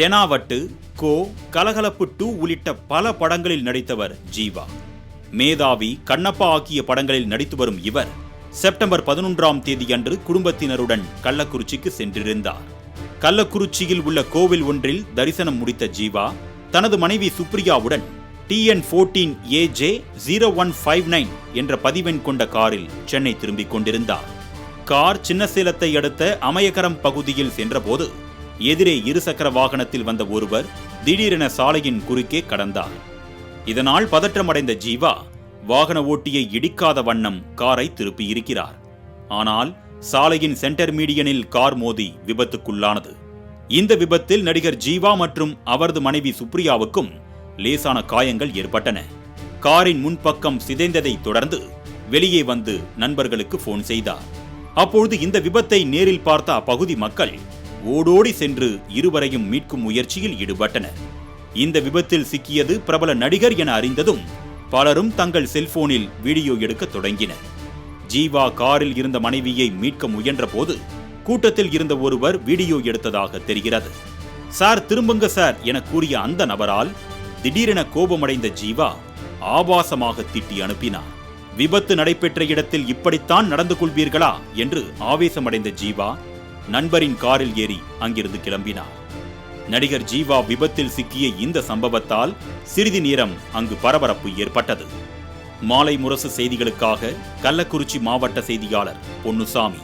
தெனாவட்டு கோ கலகலப்பு two உள்ளிட்ட பல படங்களில் நடித்தவர் ஜீவா. மேதாவி கண்ணப்பா ஆகிய படங்களில் நடித்து வரும் இவர் செப்டம்பர் பதினொன்றாம் தேதியன்று குடும்பத்தினருடன் கள்ளக்குறிச்சிக்கு சென்றிருந்தார். கள்ளக்குறிச்சியில் உள்ள கோவில் ஒன்றில் தரிசனம் முடித்த ஜீவா தனது மனைவி சுப்ரியாவுடன் TN fourteen AJ zero one five nine என்ற பதிவெண் கொண்ட காரில் சென்னை திரும்பிக் கொண்டிருந்தார். கார் சின்னசேலத்தை அடுத்த அமயகரம் பகுதியில் சென்றபோது எதிரே இருசக்கர வாகனத்தில் வந்த ஒருவர் திடீரென சாலையின் குறுக்கே கடந்தார். இதனால் பதற்றமடைந்த ஜீவா வாகன ஓட்டியை இடிக்காத வண்ணம் காரை திருப்பியிருக்கிறார். ஆனால் சாலையின் சென்டர் மீடியனில் கார் மோதி விபத்துக்குள்ளானது. இந்த விபத்தில் நடிகர் ஜீவா மற்றும் அவரது மனைவி சுப்ரியாவுக்கும் லேசான காயங்கள் ஏற்பட்டன. காரின் முன்பக்கம் சிதைந்ததை தொடர்ந்து வெளியே வந்து நண்பர்களுக்கு போன் செய்தார். அப்பொழுது இந்த விபத்தை நேரில் பார்த்த அப்பகுதி மக்கள் ஓடோடி சென்று இருவரையும் மீட்கும் முயற்சியில் ஈடுபட்டனர். இந்த விபத்தில் சிக்கியது பிரபல நடிகர் என அறிந்ததும் பலரும் தங்கள் செல்போனில் வீடியோ எடுக்க தொடங்கினர். ஜீவா காரில் இருந்த மனைவியை மீட்க முயன்ற போது கூட்டத்தில் இருந்த ஒருவர் வீடியோ எடுத்ததாக தெரிகிறது. சார் திரும்புங்க சார் என கூறிய அந்த நபரால் திடீரென கோபமடைந்த ஜீவா ஆபாசமாக திட்டி அனுப்பினார். விபத்து நடைபெற்ற இடத்தில் இப்படித்தான் நடந்து கொள்வீர்களா? என்று ஆவேசமடைந்த ஜீவா நண்பரின் காரில் ஏறி அங்கிருந்து கிளம்பினார். நடிகர் ஜீவா விபத்தில் சிக்கிய இந்த சம்பவத்தால் சிறிது நேரம் அங்கு பரபரப்பு ஏற்பட்டது. மாலை முரசு செய்திகளுக்காக கள்ளக்குறிச்சி மாவட்ட செய்தியாளர் பொன்னுசாமி.